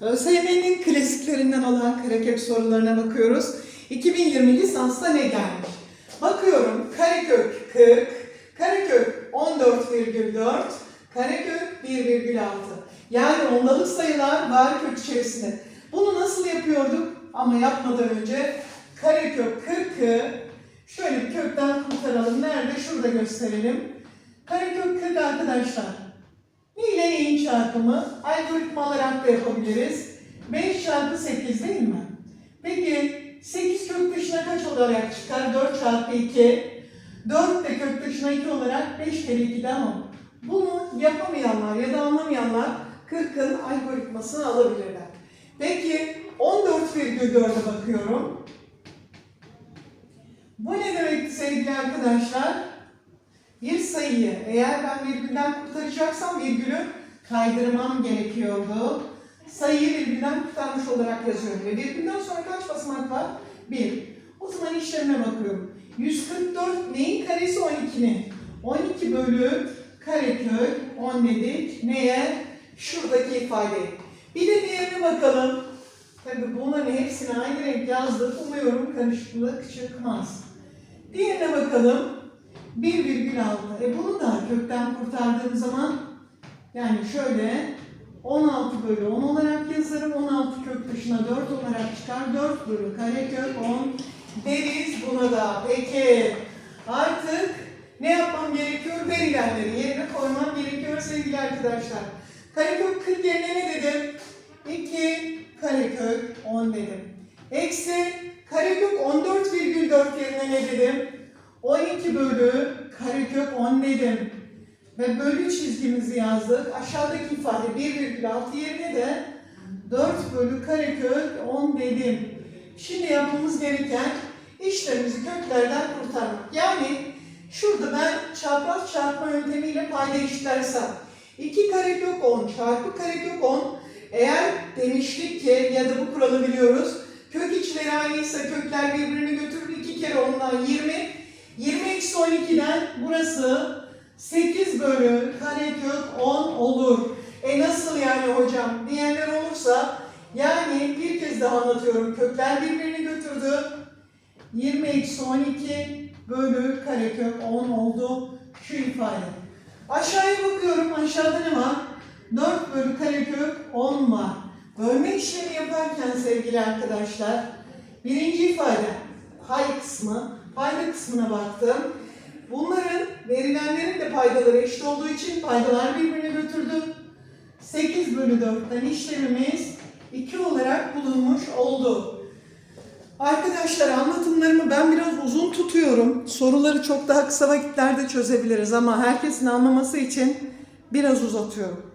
ÖSYM'nin klasiklerinden olan karekök sorularına bakıyoruz. 2020 lisansta ne gelmiş? Bakıyorum karekök 40, karekök 14,4, karekök 1,6. Yani ondalık sayılar var kök içerisinde. Bunu nasıl yapıyorduk? Ama yapmadan önce karekök 40'ı şöyle kökten kurtaralım. Nerede? Şurada gösterelim. Karekök 40 arkadaşlar. Ne ile neyin çarpımı? Algoritma olarak da yapabiliriz. 5 çarpı 8 değil mi? Peki 8 kök dışına kaç olarak çıkar? 4 çarpı 2. 4 de kök dışına 2 olarak 5 kere 2'den 10. Bunu yapamayanlar ya da anlamayanlar 40'ın algoritmasını alabilirler. Peki 14,4'e bakıyorum. Bu ne demekti sevgili arkadaşlar? Bir sayıyı eğer ben virgülden kurtaracaksam virgülü kaydırmam gerekiyordu. Sayıyı virgülden kurtarmış olarak yazıyorum. Ve virgülden sonra kaç basamak var? 1. O zaman işlemine bakıyorum. 144 neyin karesi 12'nin? 12 bölü karekök 10 dedik. Neye? Şuradaki ifadeye. Bir de diğerine bakalım. Tabii bunların hepsini aynı renk yazdık. Umuyorum karışıklık çıkmaz. Diğerine bakalım. 1,6. E bunu da kökten kurtardığım zaman yani şöyle 16 bölü 10 olarak yazarım. 16 kök dışına 4 olarak çıkar. 4 bölü karekök 10 deriz buna da. Peki artık ne yapmam gerekiyor? Verilenleri yerine koymam gerekiyor sevgili arkadaşlar. Karekök 40 yerine ne dedim? 2 karekök 10 dedim. Eksi karekök 14,4 yerine ne dedim? 12 bölü karekök 10 dedim. Ve bölü çizgimizi yazdık. Aşağıdaki ifade 1,6 yerine de 4 bölü karekök 10 dedim. Şimdi yapmamız gereken işlerimizi köklerden kurtarmak. Yani şurada ben çapraz çarpma yöntemiyle payda eşitlersem 2 karekök 10 çarpı karekök 10 eğer demiştik ki ya da bu kuralı biliyoruz kök içleri aynıysa kökler birbirini götürür 2 kere 10'dan 20 20 eksi 12'den burası 8 bölü karekök 10 olur. E nasıl yani hocam? Diyenler olursa yani bir kez daha anlatıyorum. Kökler birbirini götürdü. 20 eksi 12 bölü karekök 10 oldu şu ifade. Aşağıya bakıyorum. Aşağıda ne var? 4 bölü karekök 10 var. Bölme işlemi yaparken sevgili arkadaşlar birinci ifade pay kısmı payda kısmına baktım. Bunların verilenlerin de paydaları eşit olduğu için paydalar birbirine götürdü. 8 bölü 4'ten işlemimiz 2 olarak bulunmuş oldu. Arkadaşlar anlatımlarımı ben biraz uzun tutuyorum. Soruları çok daha kısa vakitlerde çözebiliriz ama herkesin anlaması için biraz uzatıyorum.